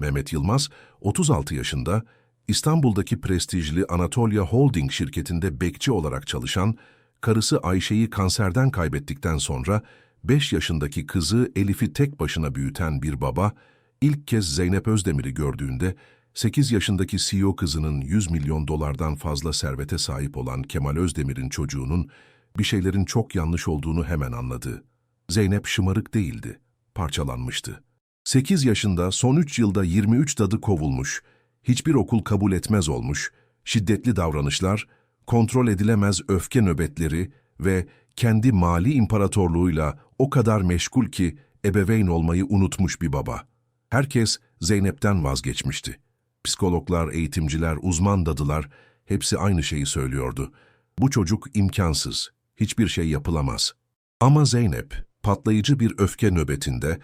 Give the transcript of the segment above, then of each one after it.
Mehmet Yılmaz, 36 yaşında, İstanbul'daki prestijli Anatolia Holding şirketinde bekçi olarak çalışan, karısı Ayşe'yi kanserden kaybettikten sonra 5 yaşındaki kızı Elif'i tek başına büyüten bir baba, ilk kez Zeynep Özdemir'i gördüğünde 8 yaşındaki CEO kızının 100 milyon dolardan fazla servete sahip olan Kemal Özdemir'in çocuğunun bir şeylerin çok yanlış olduğunu hemen anladı. Zeynep şımarık değildi, parçalanmıştı. 8 yaşında son 3 yılda 23 dadı kovulmuş, hiçbir okul kabul etmez olmuş, şiddetli davranışlar, kontrol edilemez öfke nöbetleri ve kendi mali imparatorluğuyla o kadar meşgul ki ebeveyn olmayı unutmuş bir baba. Herkes Zeynep'ten vazgeçmişti. Psikologlar, eğitimciler, uzman dadılar hepsi aynı şeyi söylüyordu. Bu çocuk imkansız, hiçbir şey yapılamaz. Ama Zeynep, patlayıcı bir öfke nöbetinde,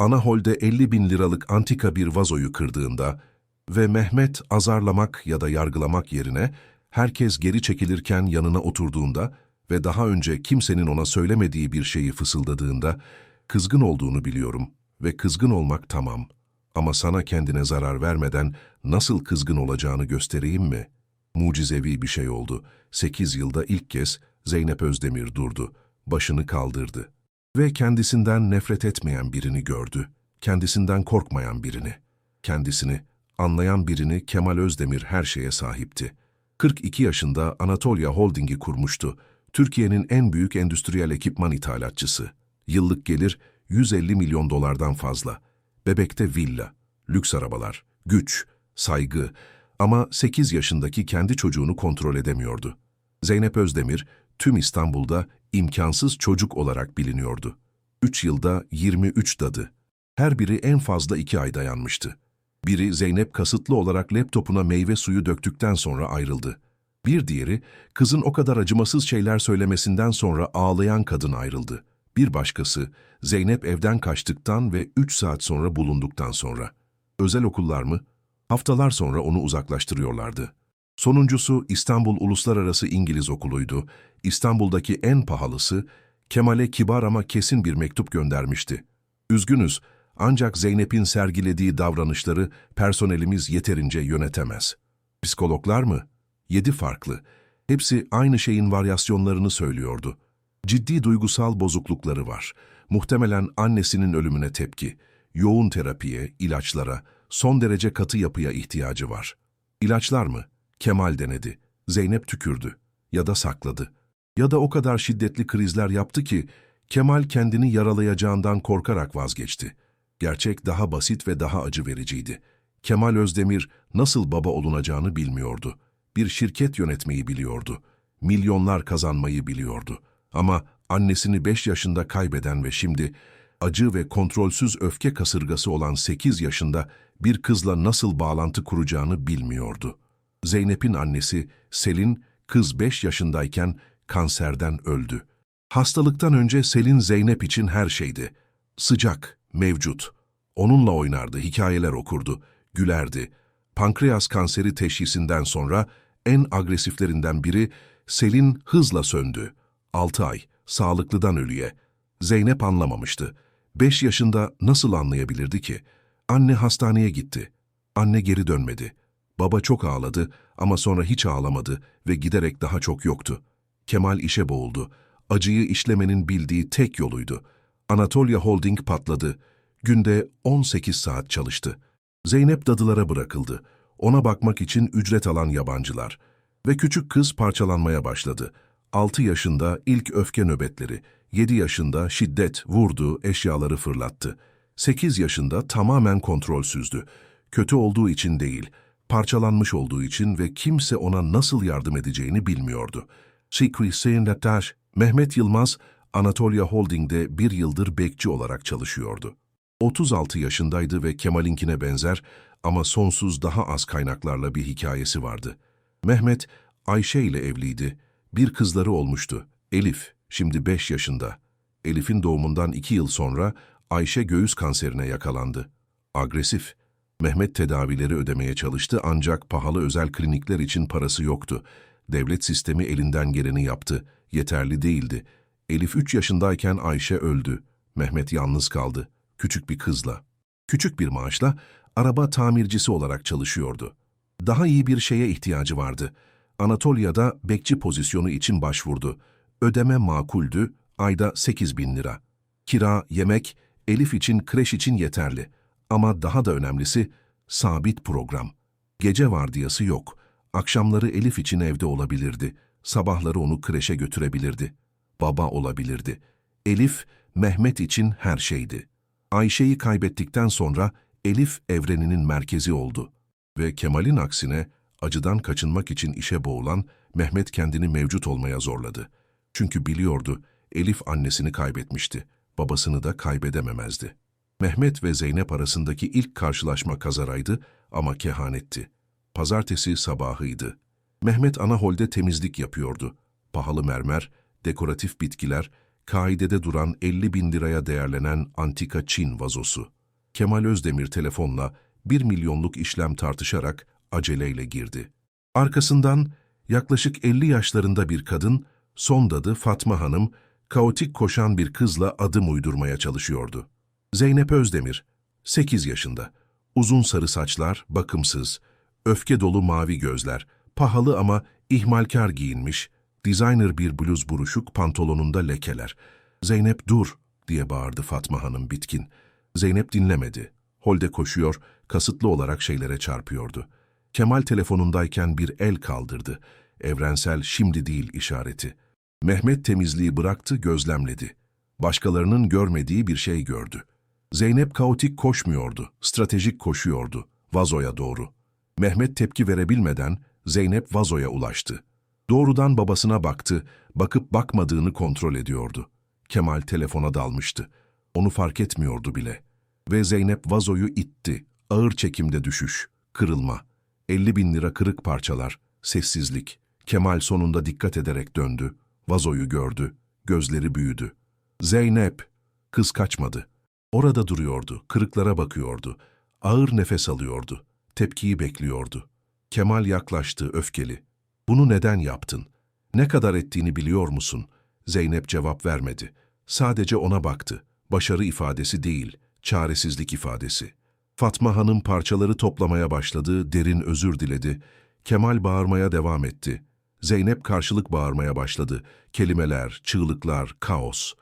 ana holde 50 bin liralık antika bir vazoyu kırdığında ve Mehmet azarlamak ya da yargılamak yerine herkes geri çekilirken yanına oturduğunda ve daha önce kimsenin ona söylemediği bir şeyi fısıldadığında kızgın olduğunu biliyorum ve kızgın olmak tamam. Ama sana kendine zarar vermeden nasıl kızgın olacağını göstereyim mi? Mucizevi bir şey oldu. Sekiz yılda ilk kez Zeynep Özdemir durdu, başını kaldırdı. Ve kendisinden nefret etmeyen birini gördü. Kendisinden korkmayan birini. Kendisini, anlayan birini Kemal Özdemir her şeye sahipti. 42 yaşında Anatolia Holding'i kurmuştu. Türkiye'nin en büyük endüstriyel ekipman ithalatçısı. Yıllık gelir 150 milyon dolardan fazla. Bebekte villa, lüks arabalar, güç, saygı ama 8 yaşındaki kendi çocuğunu kontrol edemiyordu. Zeynep Özdemir, tüm İstanbul'da imkansız çocuk olarak biliniyordu. 3 yılda 23 dadı. Her biri en fazla 2 ay dayanmıştı. Biri Zeynep kasıtlı olarak laptopuna meyve suyu döktükten sonra ayrıldı. Bir diğeri, kızın o kadar acımasız şeyler söylemesinden sonra ağlayan kadın ayrıldı. Bir başkası, Zeynep evden kaçtıktan ve 3 saat sonra bulunduktan sonra. Özel okullar mı? Haftalar sonra onu uzaklaştırıyorlardı. Sonuncusu İstanbul Uluslararası İngiliz Okulu'ydu. İstanbul'daki en pahalısı, Kemal'e kibar ama kesin bir mektup göndermişti. Üzgünüz, ancak Zeynep'in sergilediği davranışları personelimiz yeterince yönetemez. Psikologlar mı? Yedi farklı. Hepsi aynı şeyin varyasyonlarını söylüyordu. Ciddi duygusal bozuklukları var. Muhtemelen annesinin ölümüne tepki, yoğun terapiye, ilaçlara, son derece katı yapıya ihtiyacı var. İlaçlar mı? Kemal denedi. Zeynep tükürdü. Ya da sakladı. Ya da o kadar şiddetli krizler yaptı ki Kemal kendini yaralayacağından korkarak vazgeçti. Gerçek daha basit ve daha acı vericiydi. Kemal Özdemir nasıl baba olunacağını bilmiyordu. Bir şirket yönetmeyi biliyordu. Milyonlar kazanmayı biliyordu. Ama annesini 5 yaşında kaybeden ve şimdi acı ve kontrolsüz öfke kasırgası olan 8 yaşında bir kızla nasıl bağlantı kuracağını bilmiyordu. Zeynep'in annesi Selin, kız 5 yaşındayken kanserden öldü. Hastalıktan önce Selin Zeynep için her şeydi. Sıcak, mevcut. Onunla oynardı, hikayeler okurdu, gülerdi. Pankreas kanseri teşhisinden sonra en agresiflerinden biri Selin hızla söndü. 6 ay, sağlıklıdan ölüye. Zeynep anlamamıştı. 5 yaşında nasıl anlayabilirdi ki? Anne hastaneye gitti. Anne geri dönmedi. Baba çok ağladı ama sonra hiç ağlamadı ve giderek daha çok yoktu. Kemal işe boğuldu. Acıyı işlemenin bildiği tek yoluydu. Anatolia Holding patladı. Günde 18 saat çalıştı. Zeynep dadılara bırakıldı. Ona bakmak için ücret alan yabancılar. Ve küçük kız parçalanmaya başladı. 6 yaşında ilk öfke nöbetleri, 7 yaşında şiddet, vurdu, eşyaları fırlattı. 8 yaşında tamamen kontrolsüzdü. Kötü olduğu için değil, parçalanmış olduğu için ve kimse ona nasıl yardım edeceğini bilmiyordu. Sikri Seynataş, Mehmet Yılmaz, Anatolia Holding'de bir yıldır bekçi olarak çalışıyordu. 36 yaşındaydı ve Kemal'inkine benzer ama sonsuz daha az kaynaklarla bir hikayesi vardı. Mehmet, Ayşe ile evliydi. Bir kızları olmuştu. Elif, şimdi 5 yaşında. Elif'in doğumundan 2 yıl sonra Ayşe göğüs kanserine yakalandı. Agresif. Mehmet tedavileri ödemeye çalıştı ancak pahalı özel klinikler için parası yoktu. Devlet sistemi elinden geleni yaptı. Yeterli değildi. Elif 3 yaşındayken Ayşe öldü. Mehmet yalnız kaldı. Küçük bir kızla. Küçük bir maaşla araba tamircisi olarak çalışıyordu. Daha iyi bir şeye ihtiyacı vardı. Anatolia'da bekçi pozisyonu için başvurdu. Ödeme makuldü, ayda 8 bin lira. Kira, yemek, Elif için, kreş için yeterli. Ama daha da önemlisi, sabit program. Gece vardiyası yok. Akşamları Elif için evde olabilirdi. Sabahları onu kreşe götürebilirdi. Baba olabilirdi. Elif, Mehmet için her şeydi. Ayşe'yi kaybettikten sonra Elif evreninin merkezi oldu. Ve Kemal'in aksine acıdan kaçınmak için işe boğulan Mehmet kendini mevcut olmaya zorladı. Çünkü biliyordu Elif annesini kaybetmişti, babasını da kaybedememezdi. Mehmet ve Zeynep arasındaki ilk karşılaşma kazaraydı ama kehanetti. Pazartesi sabahıydı. Mehmet ana holde temizlik yapıyordu. Pahalı mermer, dekoratif bitkiler, kaidede duran 50 bin liraya değerlenen antika Çin vazosu. Kemal Özdemir telefonla bir milyonluk işlem tartışarak aceleyle girdi. Arkasından yaklaşık 50 yaşlarında bir kadın, son dadı Fatma Hanım, kaotik koşan bir kızla adım uydurmaya çalışıyordu. Zeynep Özdemir, 8 yaşında. Uzun sarı saçlar, bakımsız, öfke dolu mavi gözler, pahalı ama ihmalkar giyinmiş, designer bir bluz buruşuk pantolonunda lekeler. Zeynep dur diye bağırdı Fatma Hanım bitkin. Zeynep dinlemedi. Holde koşuyor, kasıtlı olarak şeylere çarpıyordu. Kemal telefonundayken bir el kaldırdı. Evrensel şimdi değil işareti. Mehmet temizliği bıraktı, gözlemledi. Başkalarının görmediği bir şey gördü. Zeynep kaotik koşmuyordu, stratejik koşuyordu, vazoya doğru. Mehmet tepki verebilmeden Zeynep vazoya ulaştı. Doğrudan babasına baktı, bakıp bakmadığını kontrol ediyordu. Kemal telefona dalmıştı. Onu fark etmiyordu bile. Ve Zeynep vazoyu itti. Ağır çekimde düşüş, kırılma. 50 bin lira kırık parçalar, sessizlik. Kemal sonunda dikkat ederek döndü. Vazoyu gördü, gözleri büyüdü. Zeynep! Kız kaçmadı. Orada duruyordu, kırıklara bakıyordu. Ağır nefes alıyordu. Tepkiyi bekliyordu. Kemal yaklaştı, öfkeli. Bunu neden yaptın? Ne kadar ettiğini biliyor musun? Zeynep cevap vermedi. Sadece ona baktı. Başarı ifadesi değil, çaresizlik ifadesi. Fatma Hanım parçaları toplamaya başladı, derin özür diledi. Kemal bağırmaya devam etti. Zeynep karşılık bağırmaya başladı. Kelimeler, çığlıklar, kaos.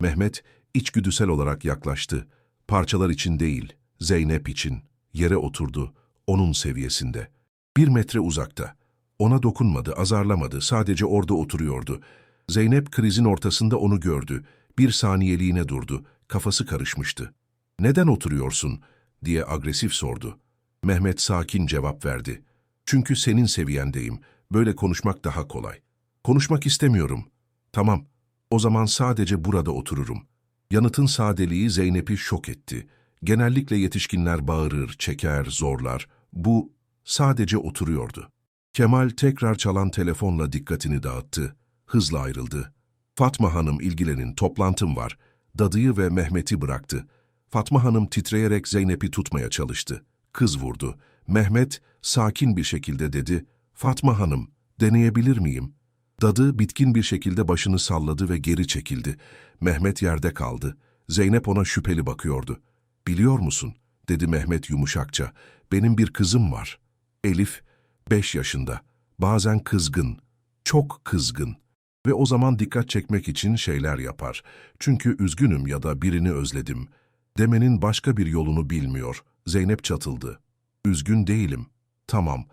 Mehmet içgüdüsel olarak yaklaştı. Parçalar için değil, Zeynep için. Yere oturdu, onun seviyesinde. Bir metre uzakta. Ona dokunmadı, azarlamadı, sadece orada oturuyordu. Zeynep krizin ortasında onu gördü. Bir saniyeliğine durdu, kafası karışmıştı. ''Neden oturuyorsun?'' diye agresif sordu. Mehmet sakin cevap verdi. ''Çünkü senin seviyendeyim, böyle konuşmak daha kolay. Konuşmak istemiyorum. Tamam, o zaman sadece burada otururum.'' Yanıtın sadeliği Zeynep'i şok etti. Genellikle yetişkinler bağırır, çeker, zorlar. Bu sadece oturuyordu. Kemal tekrar çalan telefonla dikkatini dağıttı. Hızla ayrıldı. Fatma Hanım ilgilenin, toplantım var. Dadıyı ve Mehmet'i bıraktı. Fatma Hanım titreyerek Zeynep'i tutmaya çalıştı. Kız vurdu. Mehmet sakin bir şekilde dedi, Fatma Hanım, deneyebilir miyim? Dadı bitkin bir şekilde başını salladı ve geri çekildi. Mehmet yerde kaldı. Zeynep ona şüpheli bakıyordu. Biliyor musun? Dedi Mehmet yumuşakça. Benim bir kızım var. Elif, beş yaşında. Bazen kızgın. Çok kızgın. Ve o zaman dikkat çekmek için şeyler yapar. Çünkü üzgünüm ya da birini özledim. Demenin başka bir yolunu bilmiyor. Zeynep çatıldı. Üzgün değilim. Tamam.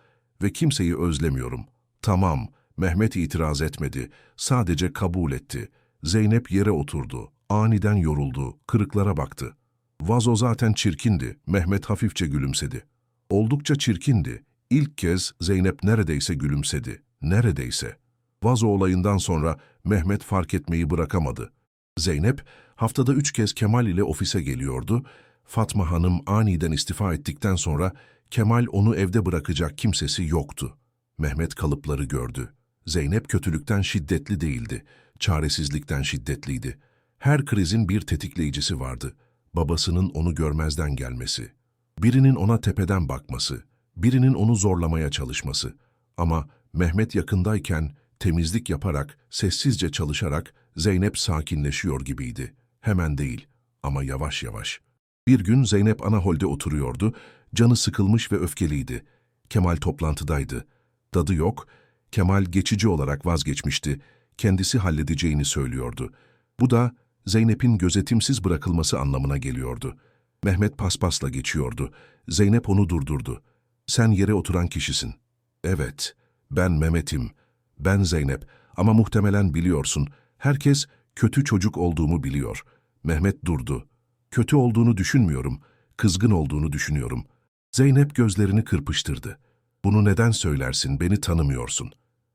Ve kimseyi özlemiyorum. Tamam. Mehmet itiraz etmedi. Sadece kabul etti. Zeynep yere oturdu. Aniden yoruldu. Kırıklara baktı. Vazo zaten çirkindi. Mehmet hafifçe gülümsedi. Oldukça çirkindi. İlk kez Zeynep neredeyse gülümsedi. Neredeyse. Vazo olayından sonra Mehmet fark etmeyi bırakamadı. Zeynep haftada üç kez Kemal ile ofise geliyordu. Fatma Hanım aniden istifa ettikten sonra Kemal onu evde bırakacak kimsesi yoktu. Mehmet kalıpları gördü. Zeynep kötülükten şiddetli değildi, çaresizlikten şiddetliydi. Her krizin bir tetikleyicisi vardı. Babasının onu görmezden gelmesi. Birinin ona tepeden bakması, birinin onu zorlamaya çalışması. Ama Mehmet yakındayken temizlik yaparak, sessizce çalışarak Zeynep sakinleşiyor gibiydi. Hemen değil ama yavaş yavaş. Bir gün Zeynep ana holde oturuyordu. Canı sıkılmış ve öfkeliydi. Kemal toplantıdaydı. Dadı yok. Kemal geçici olarak vazgeçmişti. Kendisi halledeceğini söylüyordu. Bu da Zeynep'in gözetimsiz bırakılması anlamına geliyordu. Mehmet paspasla geçiyordu. Zeynep onu durdurdu. Sen yere oturan kişisin. Evet, ben Mehmet'im. Ben Zeynep. Ama muhtemelen biliyorsun. Herkes kötü çocuk olduğumu biliyor. Mehmet durdu. Kötü olduğunu düşünmüyorum. Kızgın olduğunu düşünüyorum. Zeynep gözlerini kırpıştırdı. Bunu neden söylersin, beni tanımıyorsun.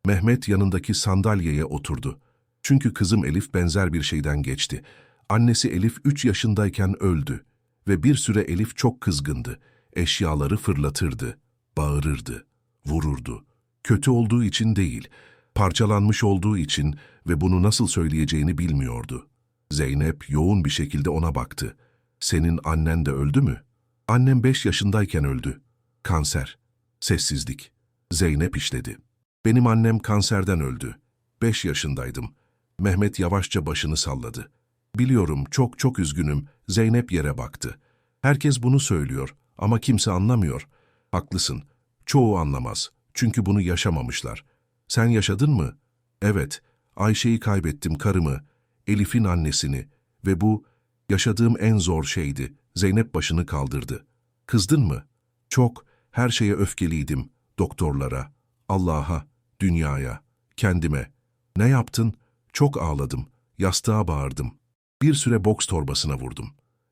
Mehmet yanındaki sandalyeye oturdu. Çünkü kızım Elif benzer bir şeyden geçti. Annesi Elif üç yaşındayken öldü. Ve bir süre Elif çok kızgındı. Eşyaları fırlatırdı, bağırırdı, vururdu. Kötü olduğu için değil, parçalanmış olduğu için ve bunu nasıl söyleyeceğini bilmiyordu. Zeynep yoğun bir şekilde ona baktı. Senin annen de öldü mü? Annem beş yaşındayken öldü. Kanser. Sessizlik. Zeynep işledi. Benim annem kanserden öldü. Beş yaşındaydım. Mehmet yavaşça başını salladı. Biliyorum, çok çok üzgünüm. Zeynep yere baktı. Herkes bunu söylüyor ama kimse anlamıyor. Haklısın. Çoğu anlamaz. Çünkü bunu yaşamamışlar. Sen yaşadın mı? Evet. Ayşe'yi kaybettim, karımı. Elif'in annesini. Ve bu, yaşadığım en zor şeydi. Zeynep başını kaldırdı. Kızdın mı? Çok. Her şeye öfkeliydim. Doktorlara, Allah'a, dünyaya, kendime. Ne yaptın? Çok ağladım. Yastığa bağırdım. Bir süre boks torbasına vurdum.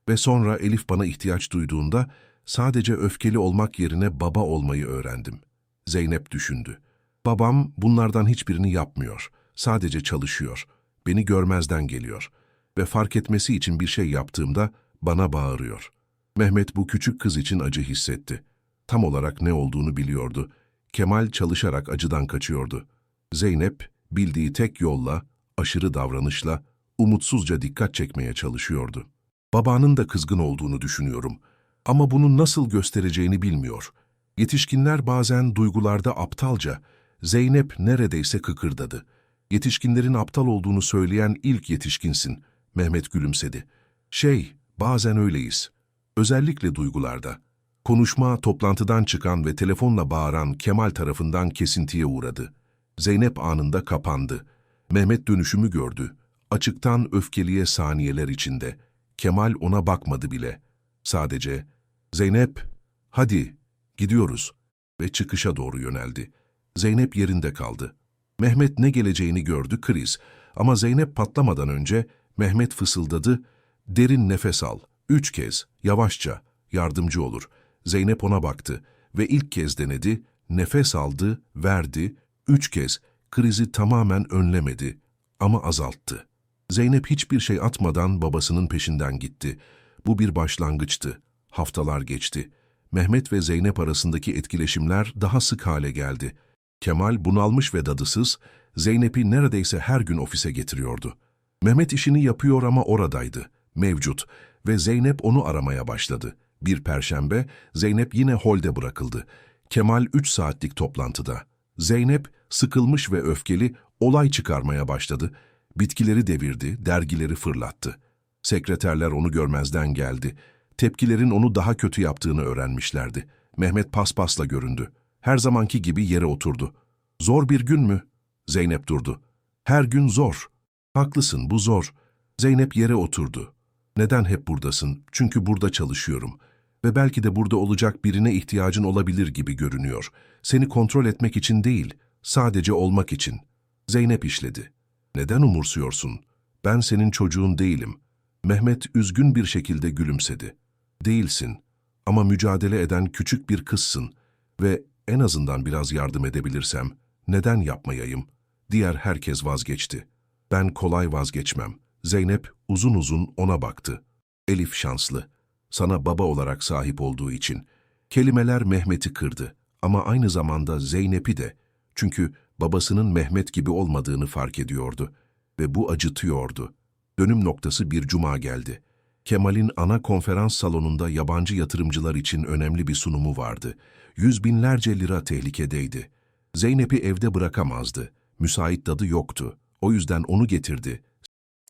Ve sonra Elif bana ihtiyaç duyduğunda sadece öfkeli olmak yerine baba olmayı öğrendim. Zeynep düşündü. Babam bunlardan hiçbirini yapmıyor. Sadece çalışıyor. Beni görmezden geliyor. Ve fark etmesi için bir şey yaptığımda bana bağırıyor. Mehmet bu küçük kız için acı hissetti. Tam olarak ne olduğunu biliyordu. Kemal çalışarak acıdan kaçıyordu. Zeynep bildiği tek yolla, aşırı davranışla, umutsuzca dikkat çekmeye çalışıyordu. Babanın da kızgın olduğunu düşünüyorum. Ama bunu nasıl göstereceğini bilmiyor. Yetişkinler bazen duygularda aptalca, Zeynep neredeyse kıkırdadı. Yetişkinlerin aptal olduğunu söyleyen ilk yetişkinsin. Mehmet gülümsedi. Şey, bazen öyleyiz. Özellikle duygularda. Konuşma toplantıdan çıkan ve telefonla bağıran Kemal tarafından kesintiye uğradı. Zeynep anında kapandı. Mehmet dönüşümü gördü. Açıktan öfkeliye saniyeler içinde. Kemal ona bakmadı bile. Sadece, Zeynep, hadi, gidiyoruz ve çıkışa doğru yöneldi. Zeynep yerinde kaldı. Mehmet ne geleceğini gördü kriz. Ama Zeynep patlamadan önce Mehmet fısıldadı, derin nefes al, üç kez, yavaşça, yardımcı olur. Zeynep ona baktı ve ilk kez denedi, nefes aldı, verdi, üç kez, krizi tamamen önlemedi ama azalttı. Zeynep hiçbir şey atmadan babasının peşinden gitti. Bu bir başlangıçtı. Haftalar geçti. Mehmet ve Zeynep arasındaki etkileşimler daha sık hale geldi. Kemal bunalmış ve dadısız, Zeynep'i neredeyse her gün ofise getiriyordu. Mehmet işini yapıyor ama oradaydı, mevcut ve Zeynep onu aramaya başladı. Bir perşembe Zeynep yine holde bırakıldı. Kemal üç saatlik toplantıda. Zeynep sıkılmış ve öfkeli olay çıkarmaya başladı. Bitkileri devirdi, dergileri fırlattı. Sekreterler onu görmezden geldi. Tepkilerin onu daha kötü yaptığını öğrenmişlerdi. Mehmet paspasla göründü. Her zamanki gibi yere oturdu. Zor bir gün mü? Zeynep durdu. Her gün zor. Haklısın, bu zor. Zeynep yere oturdu. Neden hep buradasın? Çünkü burada çalışıyorum. Ve belki de burada olacak birine ihtiyacın olabilir gibi görünüyor. Seni kontrol etmek için değil, sadece olmak için. Zeynep işledi. Neden umursuyorsun? Ben senin çocuğun değilim. Mehmet üzgün bir şekilde gülümsedi. Değilsin ama mücadele eden küçük bir kızsın ve en azından biraz yardım edebilirsem neden yapmayayım? Diğer herkes vazgeçti. Ben kolay vazgeçmem. Zeynep uzun uzun ona baktı. Elif şanslı. Sana baba olarak sahip olduğu için. Kelimeler Mehmet'i kırdı ama aynı zamanda Zeynep'i de. Çünkü babasının Mehmet gibi olmadığını fark ediyordu ve bu acıtıyordu. Dönüm noktası bir cuma geldi. Kemal'in ana konferans salonunda yabancı yatırımcılar için önemli bir sunumu vardı. Yüz binlerce lira tehlikedeydi. Zeynep'i evde bırakamazdı. Müsait dadı yoktu. O yüzden onu getirdi.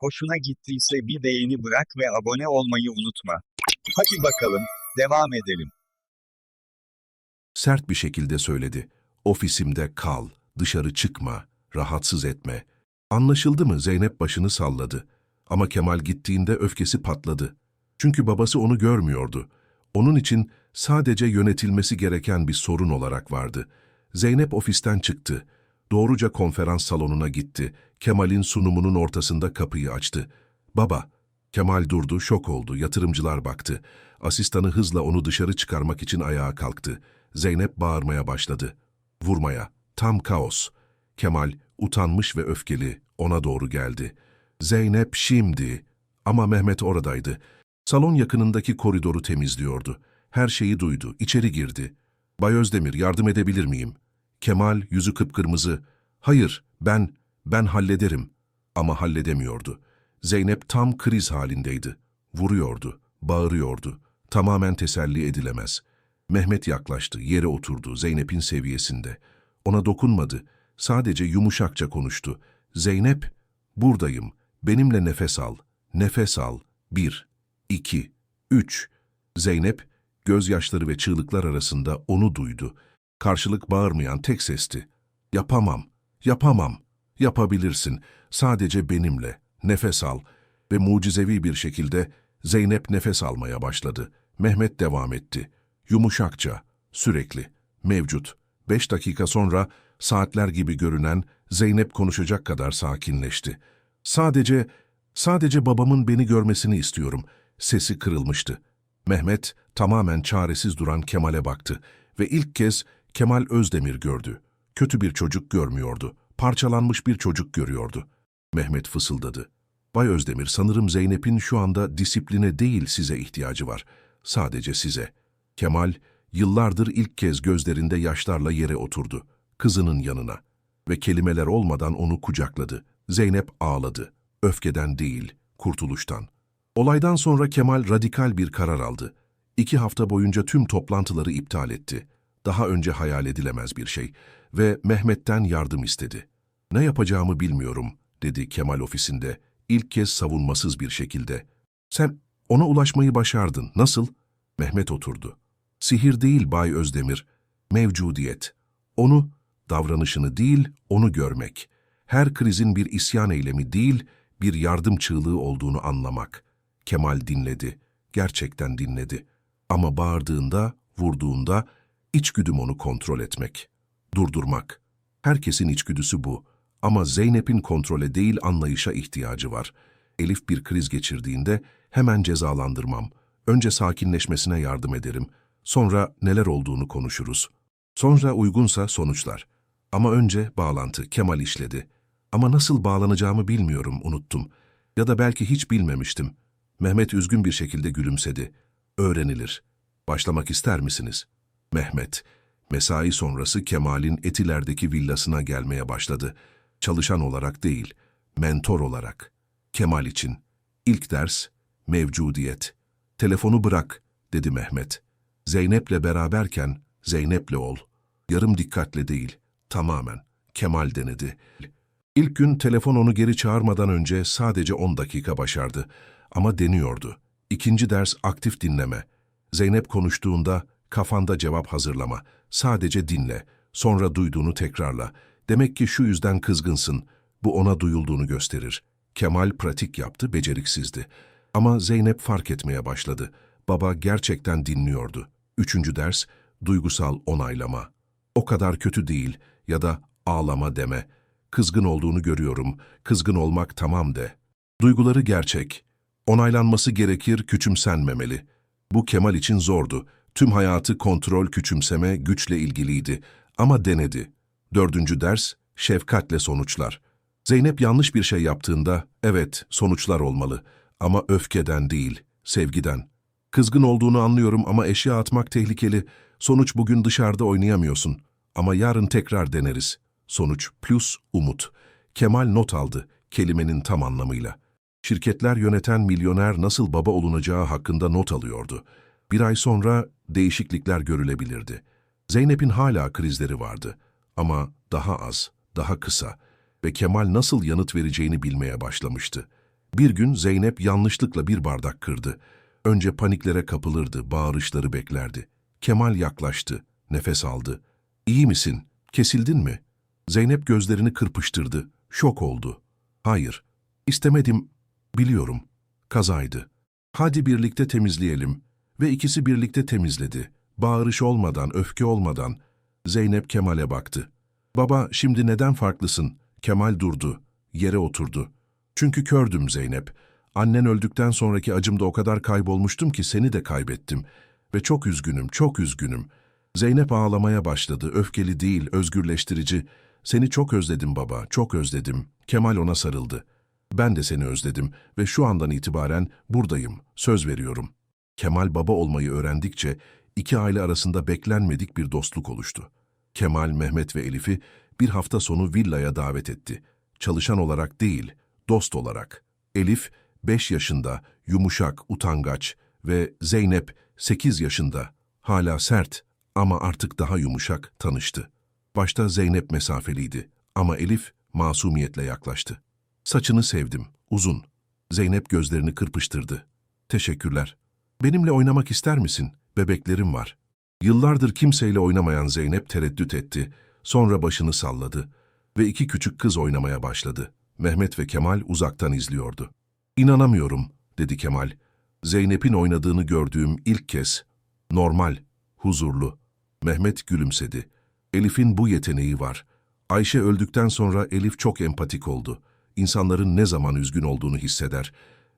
Hoşuna gittiyse bir beğeni bırak ve abone olmayı unutma. Hadi bakalım, devam edelim. Sert bir şekilde söyledi. Ofisimde kal, dışarı çıkma, rahatsız etme. Anlaşıldı mı? Zeynep başını salladı. Ama Kemal gittiğinde öfkesi patladı. Çünkü babası onu görmüyordu. Onun için sadece yönetilmesi gereken bir sorun olarak vardı. Zeynep ofisten çıktı. Doğruca konferans salonuna gitti. Kemal'in sunumunun ortasında kapıyı açtı. Baba, Kemal durdu, şok oldu. Yatırımcılar baktı. Asistanı hızla onu dışarı çıkarmak için ayağa kalktı. Zeynep bağırmaya başladı. Vurmaya. Tam kaos. Kemal, utanmış ve öfkeli, ona doğru geldi. Zeynep şimdi. Ama Mehmet oradaydı. Salon yakınındaki koridoru temizliyordu. Her şeyi duydu, içeri girdi. Bay Özdemir, yardım edebilir miyim? Kemal, yüzü kıpkırmızı. Hayır, ben, ben hallederim. Ama halledemiyordu. Zeynep tam kriz halindeydi. Vuruyordu, bağırıyordu. Tamamen teselli edilemez. Mehmet yaklaştı, yere oturdu Zeynep'in seviyesinde. Ona dokunmadı, sadece yumuşakça konuştu. Zeynep, buradayım, benimle nefes al, nefes al. Bir, iki, üç. Zeynep, gözyaşları ve çığlıklar arasında onu duydu. Karşılık bağırmayan tek sesti. Yapamam, yapamam, yapabilirsin, sadece benimle, nefes al. Ve mucizevi bir şekilde Zeynep nefes almaya başladı. Mehmet devam etti. Yumuşakça, sürekli, mevcut. Beş dakika sonra saatler gibi görünen Zeynep konuşacak kadar sakinleşti. Sadece, sadece babamın beni görmesini istiyorum. Sesi kırılmıştı. Mehmet tamamen çaresiz duran Kemal'e baktı ve ilk kez Kemal Özdemir gördü. Kötü bir çocuk görmüyordu. Parçalanmış bir çocuk görüyordu. Mehmet fısıldadı. Bay Özdemir, sanırım Zeynep'in şu anda disipline değil size ihtiyacı var. Sadece size. Kemal, yıllardır ilk kez gözlerinde yaşlarla yere oturdu. Kızının yanına. Ve kelimeler olmadan onu kucakladı. Zeynep ağladı. Öfkeden değil, kurtuluştan. Olaydan sonra Kemal radikal bir karar aldı. İki hafta boyunca tüm toplantıları iptal etti. Daha önce hayal edilemez bir şey. Ve Mehmet'ten yardım istedi. Ne yapacağımı bilmiyorum, dedi Kemal ofisinde. İlk kez savunmasız bir şekilde. Sen ona ulaşmayı başardın. Nasıl? Mehmet oturdu. Sihir değil Bay Özdemir. Mevcudiyet. Onu, davranışını değil, onu görmek. Her krizin bir isyan eylemi değil, bir yardım çığlığı olduğunu anlamak. Kemal dinledi. Gerçekten dinledi. Ama bağırdığında, vurduğunda, içgüdüm onu kontrol etmek. Durdurmak. Herkesin içgüdüsü bu. Ama Zeynep'in kontrole değil anlayışa ihtiyacı var. Elif bir kriz geçirdiğinde hemen cezalandırmam. Önce sakinleşmesine yardım ederim. Sonra neler olduğunu konuşuruz. Sonra uygunsa sonuçlar. Ama önce bağlantı, Kemal işledi. Ama nasıl bağlanacağımı bilmiyorum, unuttum. Ya da belki hiç bilmemiştim. Mehmet üzgün bir şekilde gülümsedi. Öğrenilir. Başlamak ister misiniz? Mehmet, mesai sonrası Kemal'in Etiler'deki villasına gelmeye başladı. Çalışan olarak değil, mentor olarak. Kemal için. İlk ders, mevcudiyet. Telefonu bırak, dedi Mehmet. Zeynep'le beraberken, Zeynep'le ol. Yarım dikkatle değil, tamamen. Kemal denedi. İlk gün telefon onu geri çağırmadan önce sadece 10 dakika başardı. Ama deniyordu. İkinci ders aktif dinleme. Zeynep konuştuğunda kafanda cevap hazırlama. Sadece dinle. Sonra duyduğunu tekrarla. Demek ki şu yüzden kızgınsın. Bu ona duyulduğunu gösterir. Kemal pratik yaptı, beceriksizdi. Ama Zeynep fark etmeye başladı. Baba gerçekten dinliyordu. Üçüncü ders, duygusal onaylama. O kadar kötü değil ya da ağlama deme. Kızgın olduğunu görüyorum, kızgın olmak tamam de. Duyguları gerçek. Onaylanması gerekir, küçümsenmemeli. Bu Kemal için zordu. Tüm hayatı kontrol, küçümseme, güçle ilgiliydi. Ama denedi. Dördüncü ders, şefkatle sonuçlar. Zeynep yanlış bir şey yaptığında, evet, sonuçlar olmalı. Ama öfkeden değil, sevgiden. Kızgın olduğunu anlıyorum ama eşya atmak tehlikeli. Sonuç bugün dışarıda oynayamıyorsun. Ama yarın tekrar deneriz. Sonuç plus umut. Kemal not aldı, kelimenin tam anlamıyla. Şirketler yöneten milyoner nasıl baba olunacağı hakkında not alıyordu. Bir ay sonra değişiklikler görülebilirdi. Zeynep'in hala krizleri vardı. Ama daha az, daha kısa ve Kemal nasıl yanıt vereceğini bilmeye başlamıştı. Bir gün Zeynep yanlışlıkla bir bardak kırdı. Önce paniklere kapılırdı, bağırışları beklerdi. Kemal yaklaştı, nefes aldı. İyi misin? Kesildin mi? Zeynep gözlerini kırpıştırdı. Şok oldu. Hayır. İstemedim. Biliyorum. Kazaydı. Hadi birlikte temizleyelim. Ve ikisi birlikte temizledi. Bağırış olmadan, öfke olmadan. Zeynep Kemal'e baktı. Baba, şimdi neden farklısın? Kemal durdu. Yere oturdu. Çünkü kördüm Zeynep. Annen öldükten sonraki acımda o kadar kaybolmuştum ki seni de kaybettim. Ve çok üzgünüm, çok üzgünüm. Zeynep ağlamaya başladı. Öfkeli değil, özgürleştirici. Seni çok özledim baba, çok özledim. Kemal ona sarıldı. Ben de seni özledim ve şu andan itibaren buradayım, söz veriyorum. Kemal baba olmayı öğrendikçe iki aile arasında beklenmedik bir dostluk oluştu. Kemal, Mehmet ve Elif'i bir hafta sonu villaya davet etti. Çalışan olarak değil, dost olarak. Elif, 5 yaşında, yumuşak, utangaç ve Zeynep, 8 yaşında, hala sert ama artık daha yumuşak tanıştı. Başta Zeynep mesafeliydi ama Elif masumiyetle yaklaştı. Saçını sevdim, uzun. Zeynep gözlerini kırpıştırdı. Teşekkürler. Benimle oynamak ister misin? Bebeklerim var. Yıllardır kimseyle oynamayan Zeynep tereddüt etti. Sonra başını salladı ve iki küçük kız oynamaya başladı. Mehmet ve Kemal uzaktan izliyordu. İnanamıyorum, dedi Kemal. Zeynep'in oynadığını gördüğüm ilk kez. Normal, huzurlu. Mehmet gülümsedi. Elif'in bu yeteneği var. Ayşe öldükten sonra Elif çok empatik oldu. İnsanların ne zaman üzgün olduğunu hisseder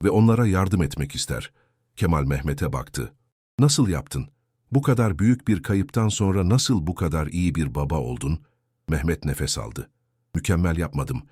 ve onlara yardım etmek ister. Kemal Mehmet'e baktı. Nasıl yaptın? Bu kadar büyük bir kayıptan sonra nasıl bu kadar iyi bir baba oldun? Mehmet nefes aldı. Mükemmel yapmadım.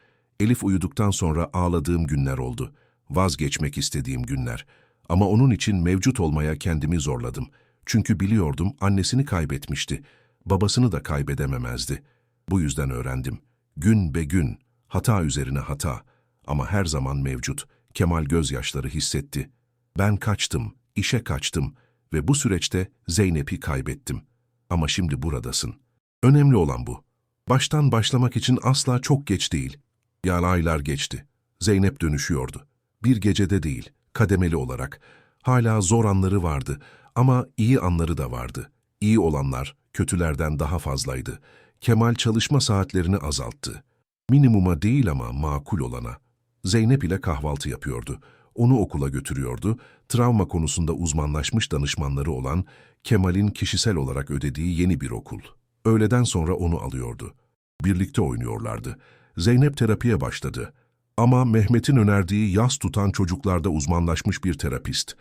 Elif uyuduktan ağladığım ağladığım günler oldu. Vazgeçmek istediğim günler. Ama onun için mevcut olmaya kendimi zorladım. Çünkü biliyordum annesini kaybetmişti. Babasını da kaybedememezdi. Bu yüzden öğrendim. Gün be gün, hata üzerine hata. Ama her zaman mevcut. Kemal gözyaşları hissetti. Ben kaçtım, işe kaçtım ve bu süreçte Zeynep'i kaybettim. Ama şimdi buradasın. Önemli olan bu. Baştan başlamak için asla çok geç değil. Yani aylar geçti. Zeynep dönüşüyordu. Bir gecede değil, kademeli olarak. Hala zor anları vardı ama iyi anları da vardı. İyi olanlar kötülerden daha fazlaydı. Kemal çalışma saatlerini azalttı. Minimuma değil ama makul olana. Zeynep ile kahvaltı yapıyordu. Onu okula götürüyordu. Travma konusunda uzmanlaşmış danışmanları olan Kemal'in kişisel olarak ödediği yeni bir okul. Öğleden sonra onu alıyordu. Birlikte oynuyorlardı. Zeynep terapiye başladı. Ama Mehmet'in önerdiği yas tutan çocuklarda uzmanlaşmış bir terapist.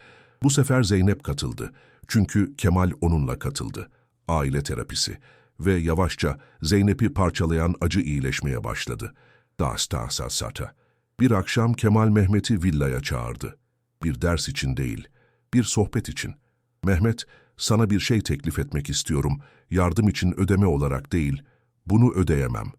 Bu sefer Zeynep katıldı. Çünkü Kemal onunla katıldı. Aile terapisi. Ve yavaşça Zeynep'i parçalayan acı iyileşmeye başladı. Dasta sata. Bir akşam Kemal Mehmet'i villaya çağırdı. Bir ders için değil, bir sohbet için. Mehmet, sana bir şey teklif etmek istiyorum. Yardım için ödeme olarak değil, bunu ödeyemem.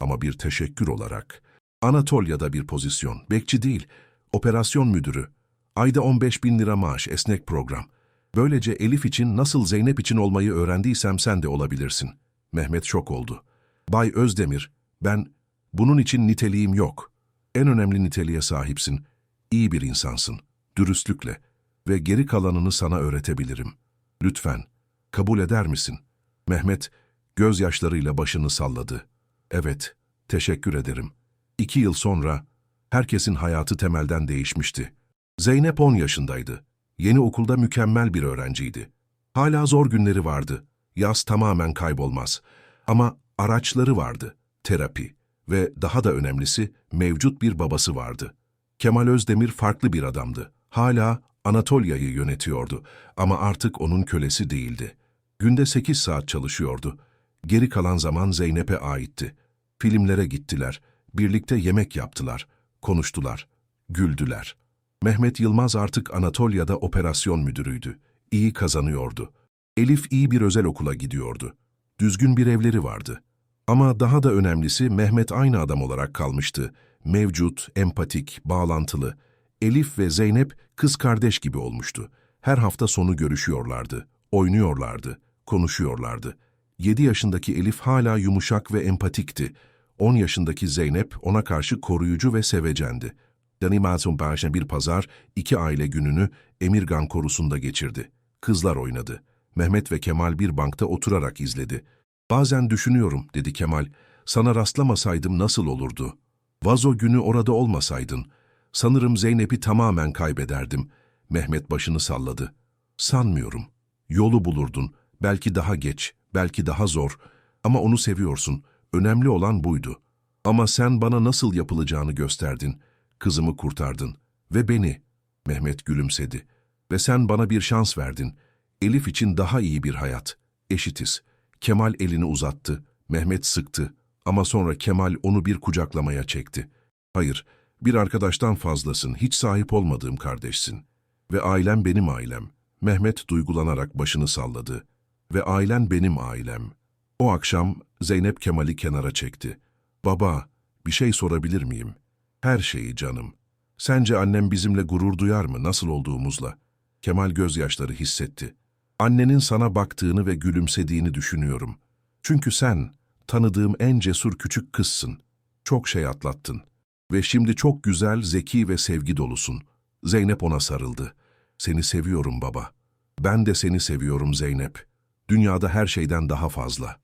Ama bir teşekkür olarak. Anatolia'da bir pozisyon, bekçi değil, operasyon müdürü. Ayda 15 bin lira maaş, esnek program. Böylece Elif için nasıl Zeynep için olmayı öğrendiysem sen de olabilirsin. Mehmet şok oldu. Bay Özdemir, ben, bunun için niteliğim yok. En önemli niteliğe sahipsin. İyi bir insansın, dürüstlükle ve geri kalanını sana öğretebilirim. Lütfen, kabul eder misin? Mehmet, gözyaşlarıyla başını salladı. Evet, teşekkür ederim. İki yıl sonra, herkesin hayatı temelden değişmişti. Zeynep 10 yaşındaydı. Yeni okulda mükemmel bir öğrenciydi. Hala zor günleri vardı. Yaz tamamen kaybolmaz. Ama araçları vardı. Terapi. Ve daha da önemlisi mevcut bir babası vardı. Kemal Özdemir farklı bir adamdı. Hala Anatolia'yı yönetiyordu ama artık onun kölesi değildi. Günde 8 saat çalışıyordu. Geri kalan zaman Zeynep'e aitti. Filmlere gittiler, birlikte yemek yaptılar, konuştular, güldüler. Mehmet Yılmaz artık Anatolia'da operasyon müdürüydü. İyi kazanıyordu. Elif iyi bir özel okula gidiyordu. Düzgün bir evleri vardı. Ama daha da önemlisi Mehmet aynı adam olarak kalmıştı. Mevcut, empatik, bağlantılı. Elif ve Zeynep kız kardeş gibi olmuştu. Her hafta sonu görüşüyorlardı, oynuyorlardı, konuşuyorlardı. 7 yaşındaki Elif hala yumuşak ve empatikti. 10 yaşındaki Zeynep ona karşı koruyucu ve sevecendi. Animasyon başına bir pazar iki aile gününü Emirgan korusunda geçirdi. Kızlar oynadı. Mehmet ve Kemal bir bankta oturarak izledi. Bazen düşünüyorum, dedi Kemal. Sana rastlamasaydım nasıl olurdu? Vazo günü orada olmasaydın. Sanırım Zeynep'i tamamen kaybederdim. Mehmet başını salladı. Sanmıyorum. Yolu bulurdun. Belki daha geç, belki daha zor. Ama onu seviyorsun. Önemli olan buydu. Ama sen bana nasıl yapılacağını gösterdin. Kızımı kurtardın. Ve beni. Mehmet gülümsedi. Ve sen bana bir şans verdin. Elif için daha iyi bir hayat. Eşitiz. Kemal elini uzattı. Mehmet sıktı. Ama sonra Kemal onu bir kucaklamaya çekti. Hayır, bir arkadaştan fazlasın, hiç sahip olmadığım kardeşsin. Ve ailem benim ailem. Mehmet duygulanarak başını salladı. Ve ailen benim ailem. O akşam Zeynep Kemal'i kenara çekti. Baba, bir şey sorabilir miyim? Her şeyi canım. Sence annem bizimle gurur duyar mı nasıl olduğumuzla? Kemal gözyaşları hissetti. Annenin sana baktığını ve gülümsediğini düşünüyorum. Çünkü sen tanıdığım en cesur küçük kızsın. Çok şey atlattın. Ve şimdi çok güzel, zeki ve sevgi dolusun. Zeynep ona sarıldı. Seni seviyorum baba. Ben de seni seviyorum Zeynep. Dünyada her şeyden daha fazla.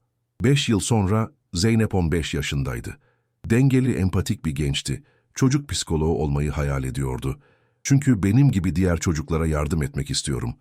Beş yıl sonra Zeynep 15 yaşındaydı. Dengeli, empatik bir gençti. Çocuk psikoloğu olmayı hayal ediyordu. Çünkü benim gibi diğer çocuklara yardım etmek istiyorum.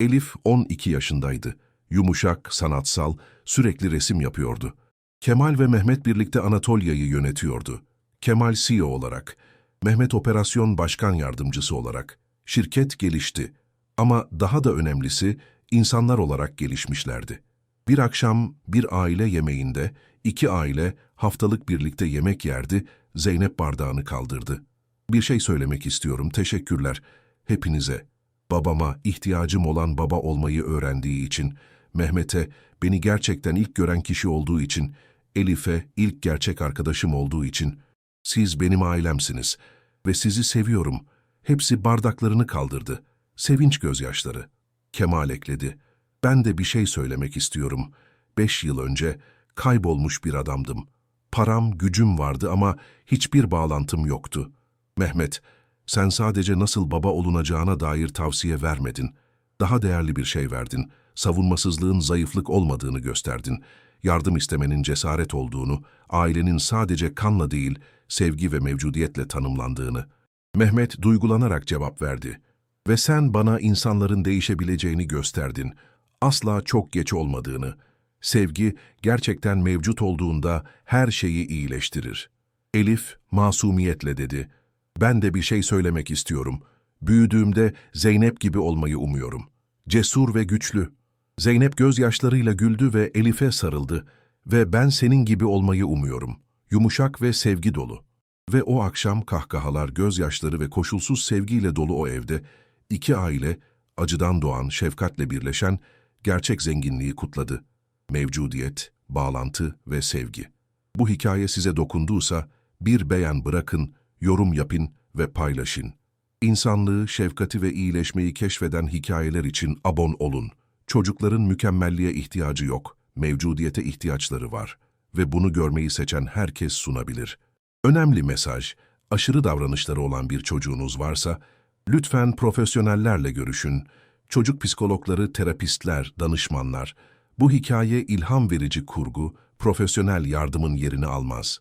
Elif 12 yaşındaydı. Yumuşak, sanatsal, sürekli resim yapıyordu. Kemal ve Mehmet birlikte Anatolia'yı yönetiyordu. Kemal CEO olarak, Mehmet operasyon başkan yardımcısı olarak. Şirket gelişti. Ama daha da önemlisi insanlar olarak gelişmişlerdi. Bir akşam bir aile yemeğinde iki aile haftalık birlikte yemek yerdi, Zeynep bardağını kaldırdı. Bir şey söylemek istiyorum, teşekkürler. Hepinize, babama ihtiyacım olan baba olmayı öğrendiği için, Mehmet'e beni gerçekten ilk gören kişi olduğu için, Elif'e ilk gerçek arkadaşım olduğu için, siz benim ailemsiniz ve sizi seviyorum. Hepsi bardaklarını kaldırdı. Sevinç gözyaşları. Kemal ekledi. Ben de bir şey söylemek istiyorum. Beş yıl önce kaybolmuş bir adamdım. Param, gücüm vardı ama hiçbir bağlantım yoktu. Mehmet, sen sadece nasıl baba olunacağına dair tavsiye vermedin. Daha değerli bir şey verdin. Savunmasızlığın zayıflık olmadığını gösterdin. Yardım istemenin cesaret olduğunu, ailenin sadece kanla değil, sevgi ve mevcudiyetle tanımlandığını. Mehmet duygulanarak cevap verdi. Ve sen bana insanların değişebileceğini gösterdin. Asla çok geç olmadığını. Sevgi gerçekten mevcut olduğunda her şeyi iyileştirir. Elif masumiyetle dedi. Ben de bir şey söylemek istiyorum. Büyüdüğümde Zeynep gibi olmayı umuyorum. Cesur ve güçlü. Zeynep gözyaşlarıyla güldü ve Elif'e sarıldı. Ve ben senin gibi olmayı umuyorum. Yumuşak ve sevgi dolu. Ve o akşam kahkahalar, gözyaşları ve koşulsuz sevgiyle dolu o evde, iki aile, acıdan doğan, şefkatle birleşen, gerçek zenginliği kutladı. Mevcudiyet, bağlantı ve sevgi. Bu hikaye size dokunduysa, bir beğen bırakın, yorum yapın ve paylaşın. İnsanlığı, şefkati ve iyileşmeyi keşfeden hikayeler için abon olun. Çocukların mükemmelliğe ihtiyacı yok, mevcudiyete ihtiyaçları var ve bunu görmeyi seçen herkes sunabilir. Önemli mesaj, aşırı davranışları olan bir çocuğunuz varsa, lütfen profesyonellerle görüşün. Çocuk psikologları, terapistler, danışmanlar. Bu hikaye ilham verici kurgu, profesyonel yardımın yerini almaz.